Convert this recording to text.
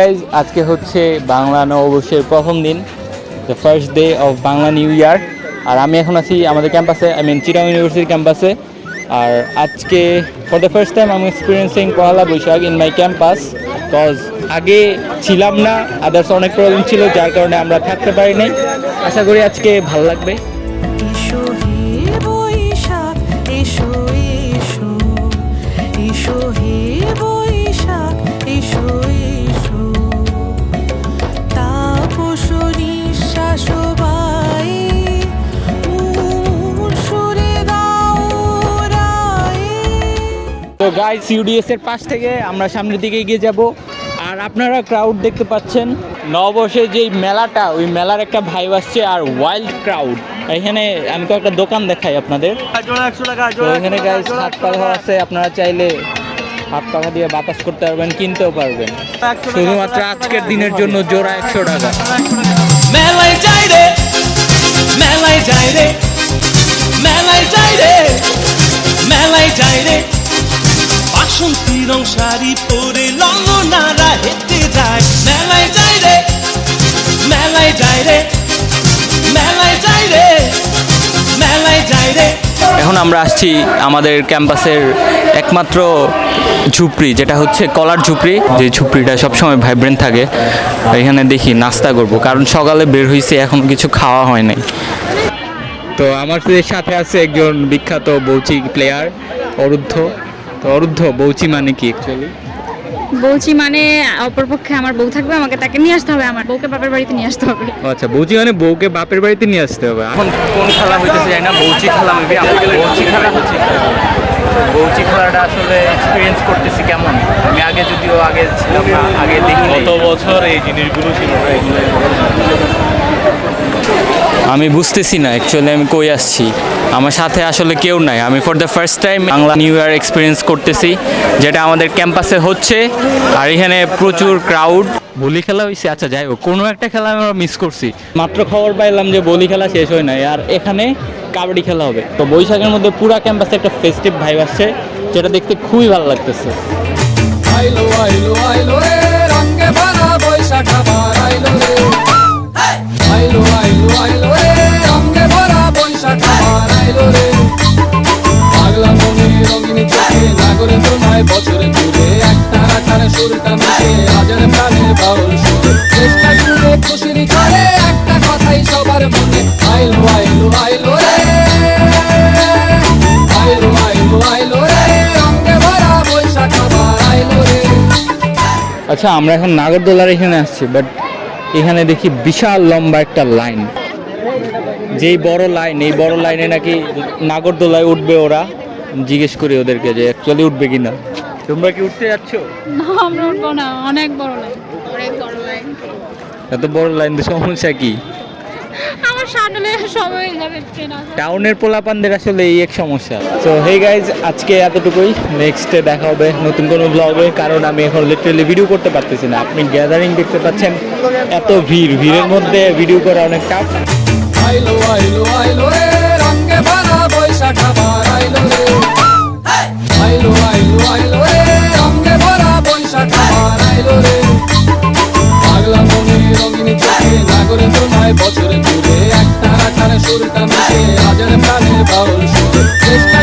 Guys আজকে হচ্ছে বাংলা নববর্ষের প্রথম দিন the first day of Bangla new year আর আমি এখন আছি আমাদের ক্যাম্পাসে আই মিন চিরাং ইউনিভার্সিটি ক্যাম্পাসে আর আজকে ফর দ্য ফার্স্ট টাইম আমি experiencing Pohela Boishakh in my campus because আগে ছিলাম না আদার্স অনেক প্রবলেম ছিল, যার কারণে আমরা থাকতে পারিনি। আশা করি আজকে ভালো লাগবে। তো গাইস ইউডিএস এর পাশ থেকে আমরা সামনের দিকে এগিয়ে যাব। আর আপনারা ক্রাউড দেখতে পাচ্ছেন, নববর্ষে যে মেলাটা, ওই মেলার একটা ভাইব আসছে, আর ওয়াইল্ড ক্রাউড এখানে আমি তো একটা দোকান দেখাই আপনাদের। এখানে গাইস হাত পাখা আছে, আপনারা চাইলে হাত পাখা দিয়ে বাতাস করতে পারবেন, কিনতেও পারবেন। শুধুমাত্র আজকের দিনের জন্য জোড়া একশো টাকা। মেলায় যাই রে, মেলায় যাই রে, মেলায় যাই রে, মেলায় যাই রে। বাসন্তী রং শাড়ি পরে লঙ্গনারা হেঁটে যায়। মেলায় যাই রে মেলায় যাই রে মেলায় যাই রে মেলায় যাই রে। এখন আমরা আসছি আমাদের ক্যাম্পাসের একমাত্র ঝুপড়ি যেটা হচ্ছে কলার ঝুপড়ি। যে ঝুপড়িটা সবসময় ভাইব্রেন্ট থাকে। এখানে দেখি নাস্তা করব কারণ সকালে বের হয়েছে এখন কিছু খাওয়া হয় নাই। তো আমার সাথে আছে একজন বিখ্যাত বৌচিক প্লেয়ার অরুদ্ধ। তো অরুদ্ধ বৌচি মানে কি অ্যাকচুয়ালি বলছি মানে অপরপক্ষে আমার বউ থাকবে আমাকে তাকে নিয়ে আসতে হবে আমার বউকে বাপের বাড়িতে নিয়ে আসতে হবে। আচ্ছা বৌচি মানে বউকে বাপের বাড়িতে নিয়ে আসতে হবে। এখন কোন খেলা হইতেছে জানি না বৌচি খেলা মেবি বৌচি খেলা হচ্ছে বৌচি খেলাটা আসলে এক্সপিরিয়েন্স করতেছি কেমন? আমি আগে যদিও আগে ছিলাম না আগে দেখি গত বছর এই জিনিসগুলো ছিল না। এগুলো আমি বুঝতেছি না অ্যাকচুয়ালি আমি কই আসছি। আমার সাথে আসলে কেউ নাই। আমি for the first time Bangla new year experience করতেছি যেটা আমাদের ক্যাম্পাসে হচ্ছে আর এখানে প্রচুর ক্রাউড বলি খেলা হয়েছে আচ্ছা যাই হোক কোনো একটা খেলা আমরা মিস করছি। মাত্র খবর পাইলাম যে বলি খেলা শেষ হয় নাই আর এখানে কাবাডি খেলা হবে। তো বৈশাখের মধ্যে পুরা ক্যাম্পাসে একটা ফেস্টিভ ভাইব আসছে যেটা দেখতে খুবই ভালো লাগতেছে। তোমায় বছরে একটা সুরটা বাউল চেষ্টা খুশির করে একটা কথাই সবার মনে আচ্ছা আমরা এখন নাগরদোলার এখানে আসছি বাট এখানে দেখি বিশাল লম্বা একটা লাইন। যেই বড় লাইন, এই বড় লাইনে নাকি নাগরদোলায় উঠবে ওরা। জিজ্ঞেস করি ওদেরকে যে অ্যাকচুয়ালি উঠবে কিনা। তোমরা কি উঠতে যাচ্ছ? না আমরা উঠবো না অনেক বড় লাইন অনেক বড় লাইন এত বড় লাইন সমস্যা কি? আমার সামনে সময় হয়ে যাবে ট্রেন আসা। টাউনের পোলাপানদের আসলে এই এক সমস্যা। তো হেই গাইজ আজকে এতটুকুই। নেক্সটে দেখা হবে নতুন কোনো ব্লগে কারণ আমি এখন লিটারেলি ভিডিও করতে পারতেছি না। আপনি গ্যাদারিং দেখতে পাচ্ছেন এত ভিড়। ভিড়ের মধ্যে ভিডিও করা অনেক টাফ আইলো আইলো আইলো রে ভরা বৈশাখ আবার আইলো রে। আইলো আইলো আইলো রে রঙে ভরা বৈশাখ আবার আইলো রে। পাগলা মনে বছরে ঘুরে একটা সুরটা মিশে হাজার প্রাণের বাউল সুরে। চেষ্টা